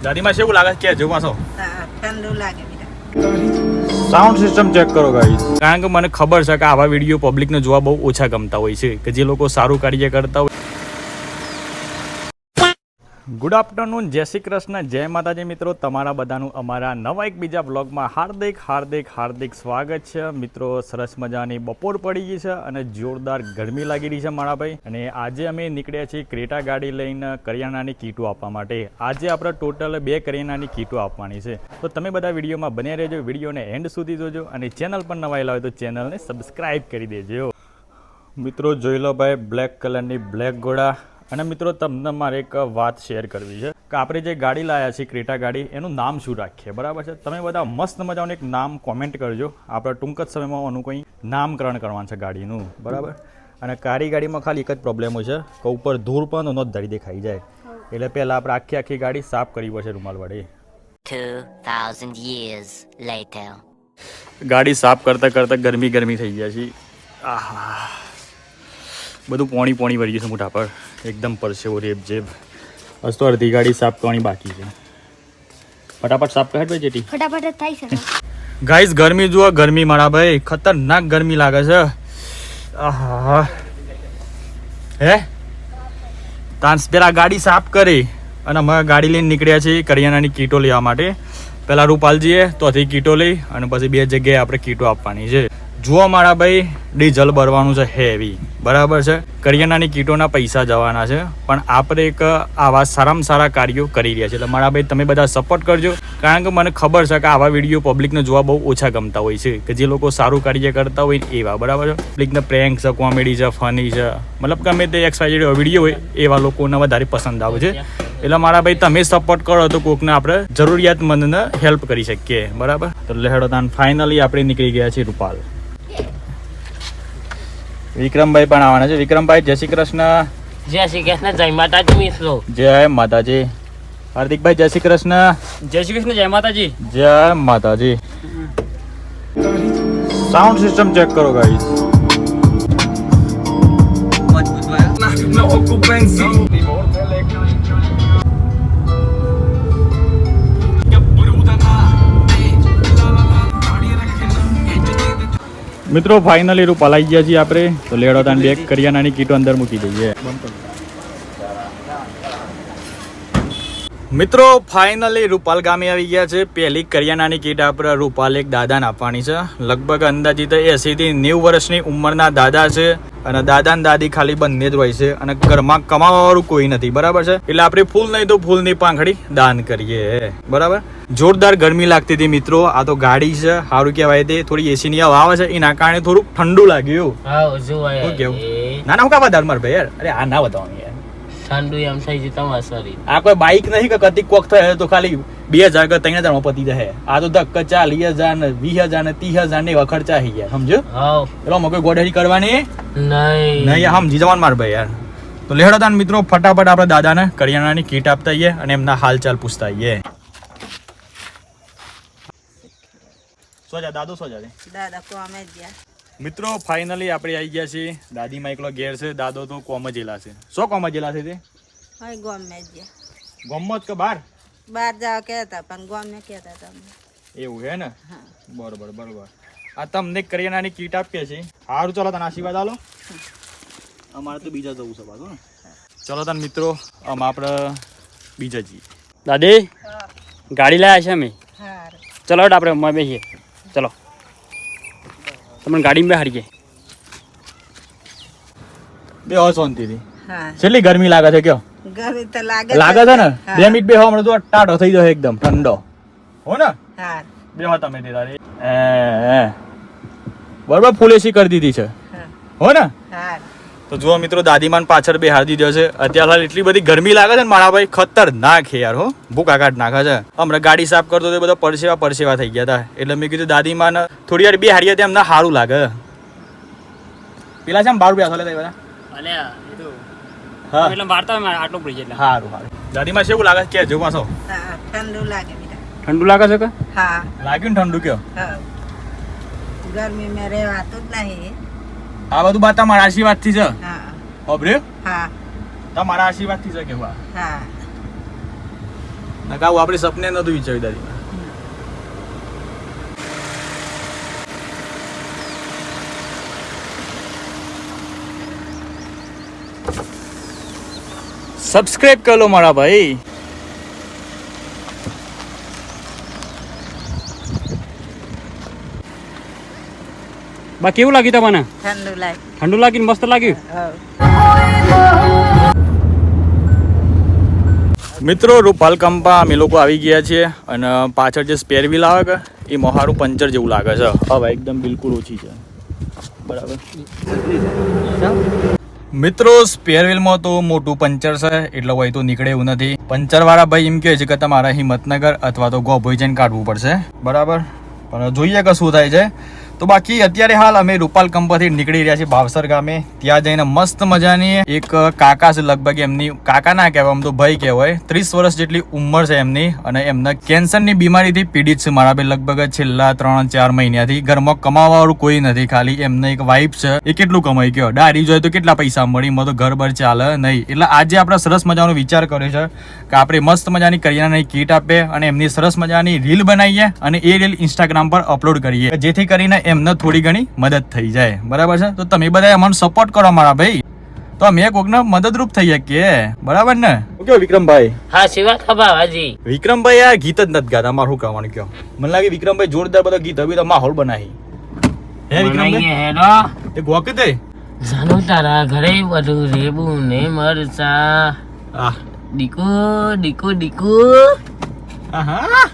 દાદીમાં એવું લાગે કે જો પાછો ઠંડુ લાગે સાઉન્ડ સિસ્ટમ ચેક કરો ગાઈસ કારણ કે મને ખબર છે કે આવા વીડિયો પબ્લિકને જોવા બહુ ઓછા ગમતા હોય છે કે જે લોકો સારું કાર્ય કરતા હોય ગુડ આફ્ટરનૂન જય શ્રી કૃષ્ણ, જય માતાજી મિત્રો, તમારા બધાનું અમારા નવા એક બીજા બ્લોગમાં હાર્દિક હાર્દિક હાર્દિક સ્વાગત છે. મિત્રો, સરસ મજાની બપોર પડી ગઈ છે અને જોરદાર ગરમી લાગી રહી છે મારા ભાઈ. અને આજે અમે નીકળ્યા છીએ ક્રેટા ગાડી લઈને કરિયાણાની કીટો આપવા માટે. આજે આપણે ટોટલ બે કરિયાણાની કીટો આપવાની છે. તો તમે બધા વિડીયોમાં બન્યા રહેજો, વિડીયોને એન્ડ સુધી જોજો અને ચેનલ પર નવાયેલા હોય તો ચેનલને સબસ્ક્રાઈબ કરી દેજો. મિત્રો, જોઈ લો ભાઈ, બ્લેક કલરની બ્લેક ઘોડા અને મિત્રો તમને મારે એક વાત શેર કરવી છે કે આપણે જે ગાડી લાયા છીએ ક્રેટા ગાડી એનું નામ શું રાખીએ? બરાબર છે? તમે બધા મસ્ત મજાનું એક નામ કોમેન્ટ કરજો. આપણે ટૂંક જ સમયમાં એનું કંઈ નામકરણ કરવાનું છે ગાડીનું. બરાબર? અને કારી ગાડીમાં ખાલી એક જ પ્રોબ્લેમ હોય છે કે ઉપર ધૂળ પણ નો ધરી દેખાઈ જાય. એટલે પહેલાં આપણે આખી આખી ગાડી સાફ કરવી પડશે રૂમાલ વડે. 2,000 years later. ગાડી સાફ કરતાં કરતાં ગરમી ગરમી થઈ ગયા છે આહા. બધું પોણી પોણી વળી ગયું છે મોટા પર. એકદમ પરસેવો રેબ જેબ. બસ તો અડધી ગાડી સાફ કરવાની બાકી છે. ફટાફટ સાફ કરે ભાઈ જેટી. ફટાફટ જ થાય છે. ગાઈસ ગરમી જુઓ ગરમી મારા ભાઈ. ખતરનાક ગરમી લાગે છે. આહા. હે? તાંસ પેલા ગાડી સાફ કરી અને અમે ગાડી લઈને નીકળ્યા છીએ કરિયાણાની કીટો લેવા માટે. પહેલાં રૂપાલજીએ તોથી કીટો લઈ અને પછી બે જગ્યાએ આપણે કીટો આપવાની છે. જુઓ મારા ભાઈ ડીઝલ ભરવાનું છે હેવી બરાબર છે? કરિયાણાની કીટોના પૈસા જવાના છે. પણ આપણે એક, આવા સારામાં સારા કાર્યો કરી રહ્યા છે એટલે મારા ભાઈ, તમે બધા સપોર્ટ કરજો. કારણ કે મને ખબર છે કે આવા વીડિયો પબ્લિકને જોવા બહુ ઓછા ગમતા હોય છે. કે જે લોકો સારું કાર્ય કરતા હોય એવા. બરાબર છે? પબ્લિકને પ્રેન્ક છે કોમેડી છે ફની છે. મતલબ ગમે તે એક્સવાઇઝેડ વીડિયો હોય, એવા લોકોને વધારે પસંદ આવે છે. એટલે મારા ભાઈ, તમે સપોર્ટ કરો તો કોકને આપણે જરૂરિયાતમંદને હેલ્પ કરી શકીએ. બરાબર? તો લહેડો ફાઇનલી આપણે નીકળી ગયા છીએ રૂપાલ. વિક્રમભાઈ પણ આવવાના છે. વિક્રમભાઈ જય શ્રી કૃષ્ણ. જય શ્રી કૃષ્ણ જય માતાજી મિત્રો. જય માતાજી. હાર્દિકભાઈ જય શ્રી કૃષ્ણ. જય શ્રી કૃષ્ણ જય માતાજી. જય માતાજી. સાઉન્ડ સિસ્ટમ ચેક કરો ગાઈસ મિત્રો ફાઇનલી રૂપ આવી ગયા છીએ આપણે. તો લેડો તાન બેગ કરિયાણાની કીટો અંદર મૂકી દઈએ. મિત્રો ફાઇનલી રૂપાલ ગામે આવી ગયા છે. પહેલી કરિયાણાની કીટ આપણે રૂપાલ એક દાદાને આપવાની છે. લગભગ અંદાજિત એસી થી નેવું વર્ષની ઉંમરના દાદા છે અને દાદા ને દાદી ખાલી બંને જ હોય છે અને ઘરમાં કમાવાવાળું કોઈ નથી બરાબર છે? એટલે આપણે ફૂલ નહીં તો ફૂલની પાંખડી દાન કરીએ. બરાબર? જોરદાર ગરમી લાગતી હતી મિત્રો આ તો ગાડી છે સારું કહેવાય તે. થોડી એસી ની હવા આવે છે એના કારણે થોડુંક ઠંડુ લાગ્યું. ના ના હું કાપા ધાર ભાઈ યાર. અરે આ ના યાર. ઠંડુ એમ થઈ છે તમારા શરીર આ કોઈ બાઇક નહીં કે કતી કોક થાય તો ખાલી બે હજાર કે ત્રણ હજાર પતી જાય આ તો ધક્કા ચાલી હજાર ને વીસ હજાર ને ત્રીસ હજાર ને એવા ખર્ચા થઈ ગયા સમજો? હા પેલો મગજ ગોડેરી કરવાની? નહીં. નહીં સમજી જવાનું માર ભાઈ યાર. તો લેહડો તાન મિત્રો ફટાફટ આપણે દાદાને કરિયાણાની કીટ આપતા આવીએ અને એમના હાલચાલ પૂછતા આવીએ સોજા દાદો સોજા દાદા કોમે જ ગયા. મિત્રો ફાઇનલી આપણે આવી ગયા છીએ. દાદીમાં એકલો ઘેર છે દાદો તો કોમ જેલા છે શું કોમ જેલા છે તે ગમત કે બાર બહાર જાવ કહેતા પણ ગમે કહેતા તમને. એવું હે ને? બરોબર બરોબર. આ તમને કરિયાણાની કીટ આપીએ છીએ. સારું ચલો તને આશીર્વાદ આલો. અમારે તો બીજા જવું છે પાછું ને. ચલો તને મિત્રો આમ આપણે બીજા જઈએ. દાદી ગાડી લાયા છે અમે? ચલો આપણે અમે બેસીએ. ચલો. તમને ગાડીમાં બેહાડીએ બે હો શાંતિથી. હા. કેટલી ગરમી લાગે છે કયો? ગરમી તો લાગે લાગે છે ને. બે મિનિટ બે હમણાં તો ટાઢો થઈ જશે એકદમ ઠંડો. હો ને? હા. બે હો તમે તે તારી. એ, એ. બરોબર ફૂલ એસી કરી દીધી છે. હો ને? હા. તો જુઓ મિત્રો દાદીમાન પાછળ બે હારી દીધો છે. અત્યારે હાલ એટલી બધી ગરમી લાગે છે ને મારા ભાઈ ખતરનાક છે યાર હો. ભૂકા કાઢ નાખે છે. હમણાં ગાડી સાફ કરતો તો બધા પરસેવા પરસેવા થઈ ગયા હતા. એટલે મેં કીધું દાદીમાન થોડી વાર બે હારીએ એમને સારું લાગે. પેલા છે બાર રૂપિયા ચાલે બધા? હા. દાદીમાં છે લાગે કે જો પાછો. ઠંડુ લાગે ઠંડુ લાગે છે કે? હા. લાગ્યું ને ઠંડુ કયો? હા. રહેવાતું જ નહીં. આ બધું બા તમારા આશીર્વાદથી છે? ઓબરે હા તમારા આશીર્વાદથી છે કેવું હા. ના કાવું આપણે સપને નતું વિચાર્યું દાદી. સબસ્ક્રાઇબ કરો મારા ભાઈ. બા કેવું લાગ્યું તમને? ઠંડુ લાગ્યું. ઠંડુ લાગ્યું મસ્ત લાગ્યું? મિત્રો રૂપાલ કંપા અમે લોકો આવી ગયા છીએ અને પાછળ જે સ્પેર વ્હીલ આવે કે એ મોહારું પંચર જેવું લાગે છે. હવે એકદમ બિલકુલ ઓછી છે. બરાબર? મિત્રો સ્પેર વ્હીલમાં તો મોટું પંચર છે એટલે હોય તો નીકળે એવું નથી. પંચર વાળા ભાઈ એમ કહે છે કે તમારા હિંમતનગર અથવા તો ગોભોઈ જઈને કાઢવું પડશે. બરાબર? પણ જોઈએ કે શું થાય છે. તો બાકી અત્યારે હાલ અમે રૂપાલ કંપાથી નીકળી રહ્યા છીએ ભાવસર ગામે. ત્યાં જઈને મસ્ત મજાની એક કાકા છે લગભગ એમની, કાકા ના કહેવાય, આમ તો ભાઈ કહેવાય. ત્રીસ વર્ષ જેટલી ઉંમર છે એમની અને એમને કેન્સરની બીમારીથી પીડિત છે મારા બે લગભગ છેલ્લા ત્રણ ચાર મહિનાથી. ઘરમાં કમાવા વાળું કોઈ નથી ખાલી, એમને એક વાઇફ છે. એ કેટલું કમાઈ ગયો? ડારી જોઈએ તો કેટલા પૈસા મળી મતો ઘર બર ચાલે નહીં. એટલે આજે આપણે સરસ મજાનો વિચાર કર્યો છે કે આપણે મસ્ત મજાની કરિયાણાની કીટ આપીએ અને એમની સરસ મજાની રીલ બનાવીએ અને એ રીલ ઇન્સ્ટાગ્રામ પર અપલોડ કરીએ. જેથી કરીને એમને થોડી ઘણી મદદ થઈ જાય. બરાબર છે? તો તમે બધા અમને સપોર્ટ કરો મારા ભાઈ. તો અમે કોકને મદદરૂપ થઈ શકીએ બરાબર ને? કેવો વિક્રમભાઈ? હા શિવા ખબા હાજી વિક્રમભાઈ આ ગીત જ નથી ગાતા. મારું શું કહેવાનું કયો મને લાગે વિક્રમભાઈ જોરદાર બધો ગીત હવે તો માહોલ બનાવી. હે વિક્રમભાઈ? હેડો એ ગોકતે જાનો તારા ઘરે બધું રેબું ને મરચા. આહ ડીકો ડીકો ડીકો આહા.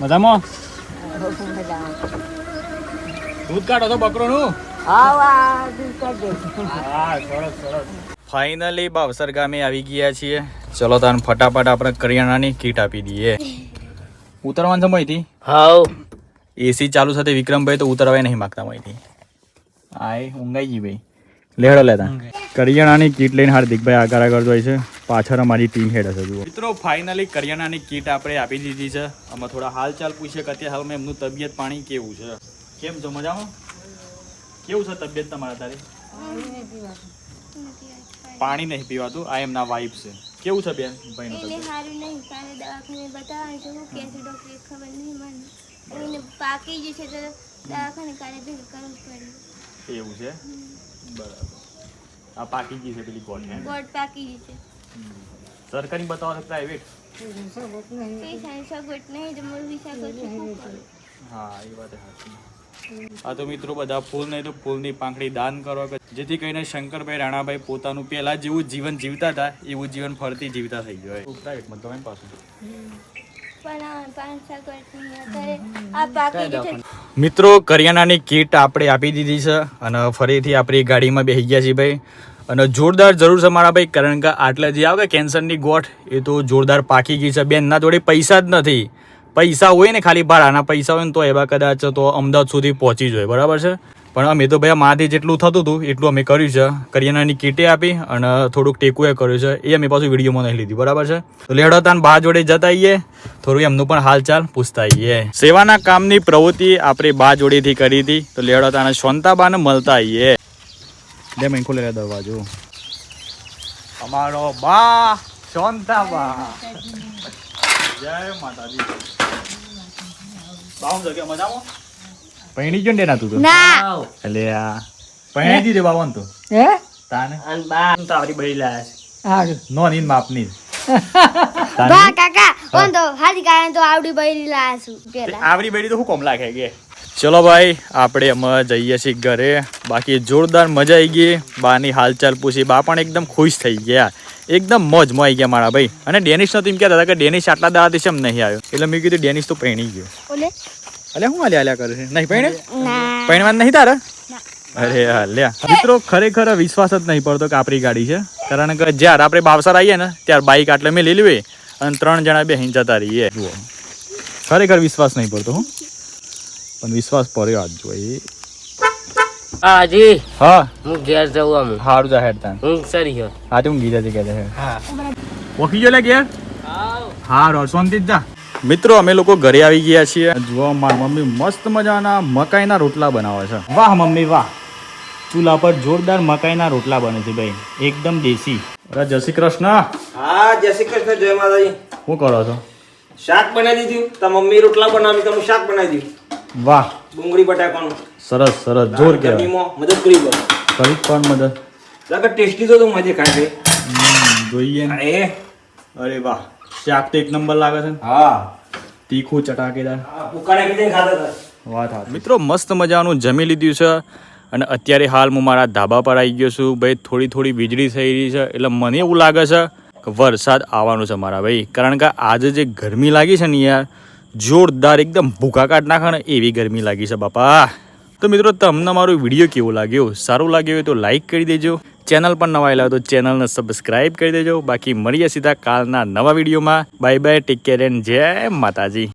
મજામાં? તો બકરો નું. ફાઇનલી બાવસર ગામે આવી ગયા છીએ. ચલો તાન ફટાફટ આપણે કરિયાણાની કીટ આપી દઈએ. ઉતરવાનું છે માહિતી હાઉ. એસી ચાલુ સાથે વિક્રમભાઈ તો ઉતરવાય નહીં માગતા માહિતી આય ઊંઘાઈ ગઈ ભાઈ. લેડો લેતા. કરિયાણાની કીટ લઈને હાર્દિકભાઈ આગળ આગળ જોઈ છે. પાછળ અમારી ટીમ હેડ હશે જુઓ. મિત્રો ફાઇનલી કરિયાણાની કીટ આપણે આપી દીધી છે. અમે થોડા હાલચાલ પૂછીએ કે અત્યારે હાલમાં એમનું તબિયત પાણી કેવું છે? કેમ છો? મજામાં? કેવું છે તબિયત તમારા તારી? પાણી નહીં પીવાતું? આ એમના વાઈફ છે. કેવું છે બેન? ભાઈનું એને સારું નહીં કાલે દવાખાને બતાવવાનું છે હું કે છે ડોક્ટરે ખબર નહીં મને. એને પાકી ગયું છે તો દવાખાને કાલે ભેગું કરવું પડે. એવું છે? બરાબર. આ પાકી ગઈ છે પેલી ગોળ હે બોર્ડ પાકી ગઈ છે. સરકારી બતાવો છો પ્રાઇવેટ પૈસાની સગવડ નહીં તો મોર વિસા કરશું શું કરું? હા એ વાત સાચી આ તો મિત્રો બધા ફૂલ નહીં તો ફૂલની પાંખડી દાન કરો જેથી કરીને શંકરભાઈ રાણાભાઈ પોતાનું પહેલા જેવું જીવન જીવતા હતા એવું જીવન ફરતી જીવતા થઈ ગયો પ્રાઇવેટમાં પાછું. મિત્રો કરિયાણાની કીટ આપણે આપી દીધી છે અને ફરીથી આપણી ગાડીમાં બેસી ગયા છીએ ભાઈ. અને જોરદાર જરૂર છે મારા ભાઈ કારણ કે આટલા જે આવે કે કેન્સરની ગોઠ એ તો જોરદાર પાકી ગઈ છે. બેનના જોડે પૈસા જ નથી. પૈસા હોય ને ખાલી ભાડાના પૈસા હોય ને તો એવા કદાચ તો અમદાવાદ સુધી પહોંચી જાય બરાબર છે? પણ અમે તો ભાઈ માથી જેટલું થતું હતું, એટલું અમે કર્યું છે. કરિયાણાની કીટે આપી અને થોડુંક ટેકુએ કર્યું છે. એ અમે પાછું વિડીયોમાં નહીં લીધી બરાબર છે? તો લેડો તાન બા જોડે જતા આવીએ થોડું એમનું પણ હાલચાલ પૂછતા આવીએ સેવાના કામની પ્રવૃત્તિ આપણે બા જોડેથી કરી હતી. તો લેડો તાને શાંતાબાને મળતા આવીએ બે મેં ખોલે દરવાજો. અમારો બા શાંતાબા જય માતાજી. બાવું જગ્યા મજામાં? પૈણી ગયો ને તું તો? ના. એટલે આ પૈણી દીધે બાવન તો. હે? તાને? અને બા તો આવડી બળી લાયા છે. સારું નો નીન માપની. બા કાકા ઓન તો હાથી કારણે તો આવડી બૈરી લાયા છું પેલા. આવડી બેડી તો શું કોમ લાગે કે? ચલો ભાઈ આપણે અમે જઈએ છીએ ઘરે. બાકી જોરદાર મજા આવી ગઈ. બાની હાલચાલ પૂછી. બા પણ એકદમ ખુશ થઈ ગયા. એકદમ મોજમાં આવી ગયા મારા ભાઈ. અને ડેનિશ તો એમ કહેતા હતા કે ડેનિશ આટલા દાડાથી છે એમ નહીં આવ્યો. એટલે મેં કીધું ડેનિશ તો પહેણી ગયો. અલ્યા હું હાલ્યા હાલ્યા કરે છે? નહીં પહેણે? પહેણવાનું નહીં તારા? અરે હાલ્યા મિત્રો ખરેખર વિશ્વાસ જ નહીં પડતો કે આપણી ગાડી છે. કારણ કે જ્યારે આપણે બાવસર આવીએ ને ત્યારે બાઇક આટલે મેં લઈ લેવી અને ત્રણ જણા બે જતા રહીએ. જુઓ. ખરેખર વિશ્વાસ નહીં પડતો હું. પણ વિશ્વાસ પડ્યો આજ જો એ હા હાજી હા. હું ઘેર જવું આમ. હારું જા હેડ તાન. હું સરી હો. હા તે હું ગીતા કહેતા હે. ઓકી જો લે ઘેર? હા રો શાંતિ જા મિત્રો અમે લોકો ઘરે આવી ગયા છીએ. જુઓ મારી મમ્મી મસ્ત મજાના મકાઈના રોટલા બનાવે છે. વાહ મમ્મી વાહ. ચૂલા પર જોરદાર મકાઈના રોટલા બને છે ભાઈ. એકદમ દેશી. અરે જય શ્રી કૃષ્ણ. હા જય શ્રી કૃષ્ણ જય માતાજી. શું કરો છો? શાક બનાવી દીધું. તમ મમ્મી રોટલા બનાવી તમે શાક બનાવી દીધું. વાહ. ડુંગળી બટાકાનું. સરસ સરસ. જોર કે મદદ કરી દો કરી પણ મદદ. લાગે ટેસ્ટી તો મજે ખાશે જોઈએ ને. એ અરે. વાહ. શાક તો એક નંબર લાગે છે હા. તીખું ચટાકેદાર ઉકાળે કીધે ખાતા હતા. હા મિત્રો મસ્ત મજાનું જમી લીધું છે અને અત્યારે હાલ હું મારા ધાબા પર આવી ગયો છું. ભાઈ થોડી થોડી વીજળી થઈ રહી છે એટલે મને એવું લાગે છે કે વરસાદ આવવાનો છે મારા ભાઈ. કારણ કે આજે જે ગરમી લાગી છે ને યાર જોરદાર એકદમ ભૂખા કાઢ નાખે એવી ગરમી લાગી છે બાપા. તો મિત્રો, તમને મારો વીડિયો કેવો લાગ્યો? સારું લાગ્યો હોય તો લાઇક કરી દેજો. ચેનલ પર નવા આવેલા તો ચેનલને સબસ્ક્રાઈબ કરી દેજો. બાકી મળીએ સીધા કાલના નવા વિડીયોમાં. Bye bye take care and જય માતાજી.